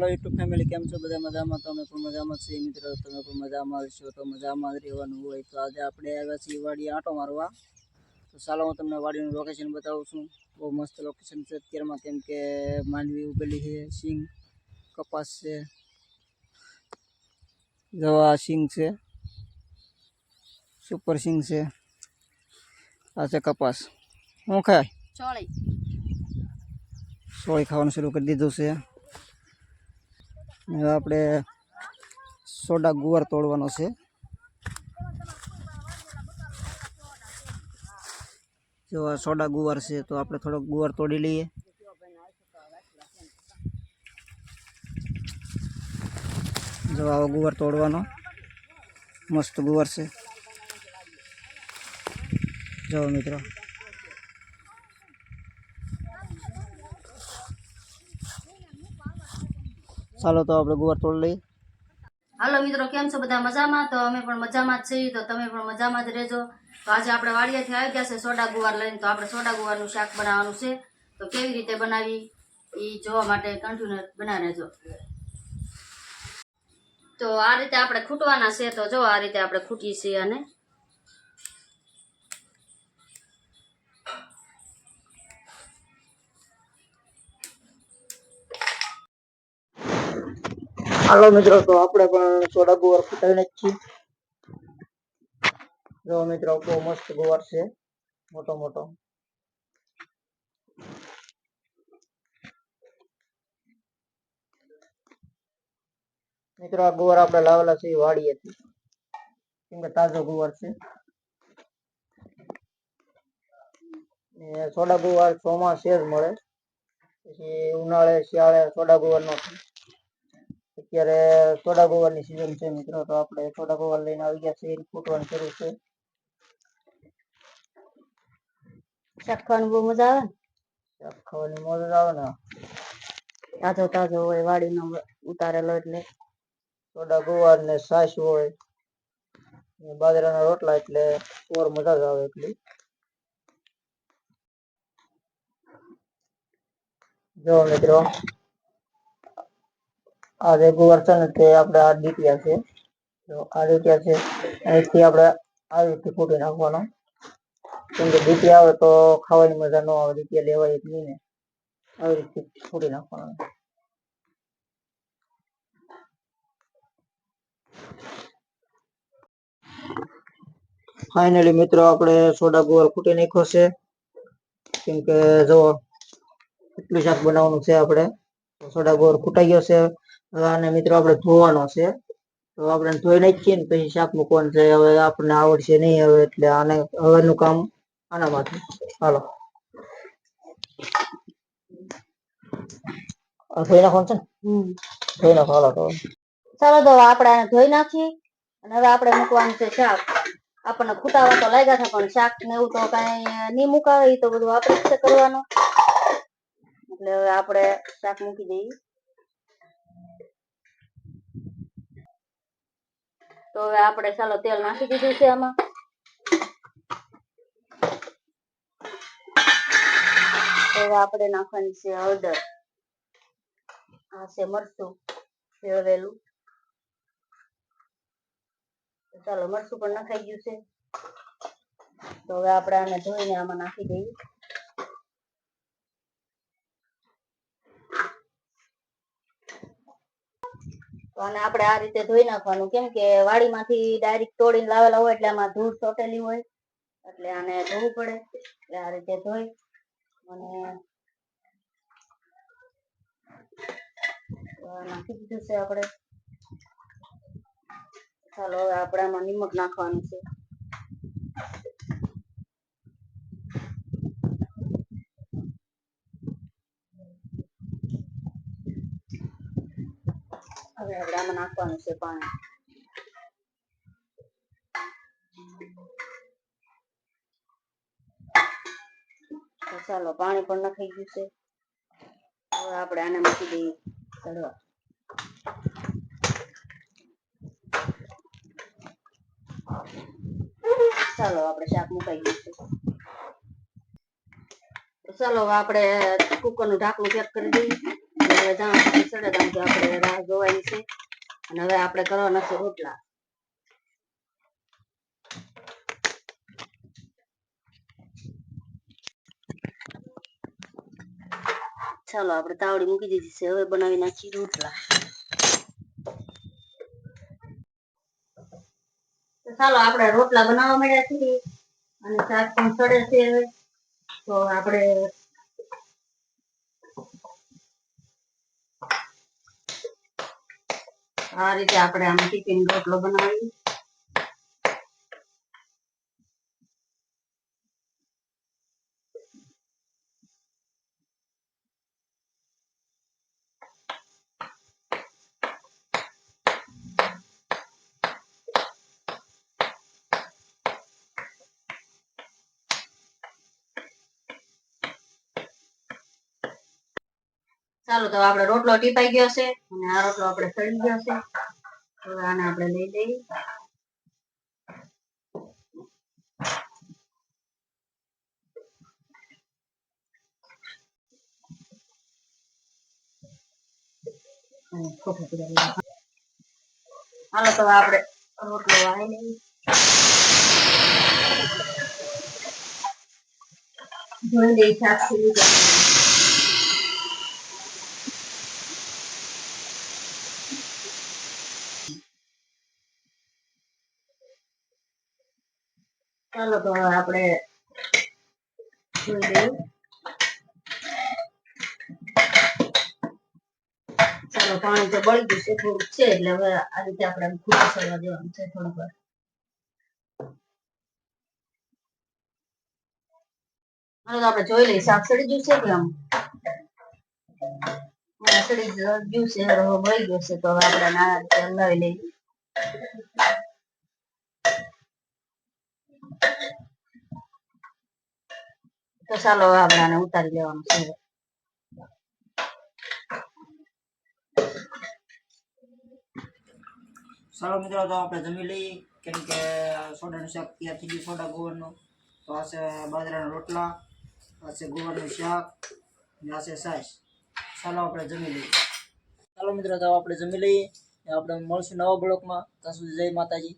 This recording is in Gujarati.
હેલો યુટ્યુબ ફેમિલી કેમ છો? બધા મજામાં? તમે પણ મજામાં છીએ મિત્રો. તમે પણ મજામાં હશો તો મજામાં જ રહેવાનું હોય. તો આજે આપણે આવ્યા છીએ વાડી આંટો મારવા. તો ચાલો હું તમને વાડીનું લોકેશન બતાવું છું. બહુ મસ્ત લોકેશન છે. અત્યારમાં કેમ કે માંડવી ઉગેલી છે. સિંગ કપાસ છે. જવા સિંગ છે. સુપર સિંગ છે. આ છે કપાસ. શું ખાય? ચોળી. સોળી ખાવાનું શરૂ કરી દીધું છે. હવે આપણે સોડા ગુવાર તોડવાનો છે. જો આ સોડા ગુવાર છે તો આપણે થોડોક ગુવાર તોડી લઈએ. જો આવો ગુવાર તોડવાનો. મસ્ત ગુવાર છે. જો મિત્રો. ચાલો તો આપણે ગુવાર તોડી લઈએ. હાલો મિત્રો, કેમ છો? બધા મજામાં? તો અમે પણ મજામાં જ છીએ. તો તમે પણ મજામાં જ રહેજો. તો આજે આપણે વાડિયાથી આવી ગયા છે સોડા ગુવાર લઈને. તો આપણે સોડા ગુવારનું શાક બનાવવાનું છે. તો કેવી રીતે બનાવી? એ જોવા માટે કન્ટિન્યુ બનાવી રહેજો. તો આ રીતે આપણે ખૂટવાના છે. તો જો આ રીતે આપણે ખૂટીએ છીએ અને હાલો મિત્રો, તો આપણે પણ સોડા ગુવાર ફૂટાવીને જ છીએ. જો મિત્રો, બહુ મસ્ત ગુવાર છે. મોટો મોટો. મિત્રો, આ ગુવાર આપણે લાવેલા છે એ હતી કેમ કે તાજો ગુવાર છે. સોડા ગુવાર ચોમાસે જ મળે. પછી ઉનાળે, શિયાળે સોડા ગુવાર નો અત્યારે સોડા ગોવારની સિઝન છે મિત્રો તો આપણે સોડા ગોવાર લઈને આવી ગયા છીએ ફૂટવાની શરૂ છે. શાક ખાવાની બહુ મજા આવે શાક ખાવાની મજા આવે ને. ને તાજો તાજો હોય વાડીનો ઉતારેલો એટલે. સોડા ગોવાર ને છાશ હોય ને બાજરાના રોટલા એટલે ઓર મજા જ આવે એટલી. જો મિત્રો આ રેગ્યુલર છે ને તે આપણે આ ડીટીયા છે. તો આ ડીટીયા છે. અહીંથી આપણે આવી રીતે ફૂટી નાખવાનો. કેમ કે ડીટીયા આવે તો ખાવાની મજા ન આવે ડીટીયા લેવાય જ નહીં ને. આવી રીતે ફૂટી નાખવાનો. ફાઇનલી મિત્રો આપણે સોડા ગોળ ફૂટી નાખ્યો છે. કેમ કે જો એટલું શાક બનાવવાનું છે આપણે. સોડા ગોળ ફૂટાઈ ગયો છે. આને મિત્રો આપણે ધોવાનો છે. તો આપણે ધોઈ નાખીએ ને પછી શાક મૂકવાનું છે. હવે આપણને આવડશે નહીં હવે એટલે આને હવેનું કામ આના માટે હાલો ધોઈ નાખવાનું છે ને? ધોઈ નાખો હાલો તો. ચાલો તો આપણે આને ધોઈ નાખીએ અને હવે આપણે મૂકવાનું છે શાક. આપણને ખૂટાવા તો લાગ્યા હતા પણ શાક ને એવું તો કઈ નહીં મુકાવે એ તો બધું આપણે છે કરવાનું. એટલે હવે આપણે શાક મૂકી દઈએ. તો હવે આપણે ચાલો તેલ નાખી દીધું છે આમાં. હવે આપણે નાખવાની છે હળદર. આ છે મરચું ફેરવેલું ચાલો મરચું પણ નખાઈ ગયું છે. તો હવે આપણે આને ધોઈને આમાં નાખી દઈએ. આને આપણે આ રીતે ધોઈ નાખવાનું. કેમ કે વાડીમાંથી ડાયરેક્ટ તોડીને લાવેલા હોય એટલે આમાં ધૂળ ચોટેલી હોય. એટલે આને ધોવું પડે. એટલે આ રીતે ધોઈ અને નાખી દીધું છે આપણે? ચાલો હવે આપણે આમાં નિમક નાખવાનું છે. હવે આપણે નાખવાનું છે પાણી. ચાલો, પાણી પણ નખાઈ ગયું છે. હવે આપણે આને મૂકી દઈએ ચડવા ચાલો, આપણે શાક મુકાઈ ગયું છે. ચાલો આપણે કુકરનું ઢાંકણું પેક કરી દઈએ. હવે આપણે રાહ જોવાની છે. અને હવે આપણે કરવાના છે રોટલા. ચાલો, આપણે તાવડી મૂકી દીધી છે. હવે બનાવી નાખીએ રોટલા. ચાલો, આપણે રોટલા બનાવવા માંડ્યા છીએ. અને શાક પણ સડે છે હવે. તો આપણે આ રીતે આપણે આમાંથી ટિફિન રોટલો બનાવી ચાલો તો આપણે રોટલો ટીપાઈ ગયો છે અને આ રોટલો આપણે સળી ગયો છે. હવે આને આપણે લઈ લઈએ. હાલો તો આપણે રોટલો વાળી લઈએ. જોઈ લઈએ ગયા ચાલો તો હવે આપણે ચાલો, પાણી તો બળી ગયું છે, થોડુંક છે, એટલે હવે આ રીતે આપણે ખુલ્લું કરવા દેવાનું છે થોડીક વાર. તો આપણે જોઈ લઈએ, શાક સડી ગયું છે કે આમ? સડી ગયું છે, હવે બળી ગયું છે, તો હવે આપણે નાના રીતે હલાવી લઈએ. ચાલો આપણે આને ઉતારી લેવાનું છે સારો મિત્રો, તો આપણે જમી લઈએ. કેમ કે સોડાનું શાક તૈયાર થઈ ગયું, સોડા ગોવરનું. તો આ છે બાજરાના રોટલા, આ છે ગોળનું શાક, ને આ છે છાશ ચાલો આપણે જમી લઈએ. ચાલો મિત્રો, તો આપણે જમી લઈએ. આપણે મળશું નવા બ્લોકમાં. ત્યાં સુધી જય માતાજી.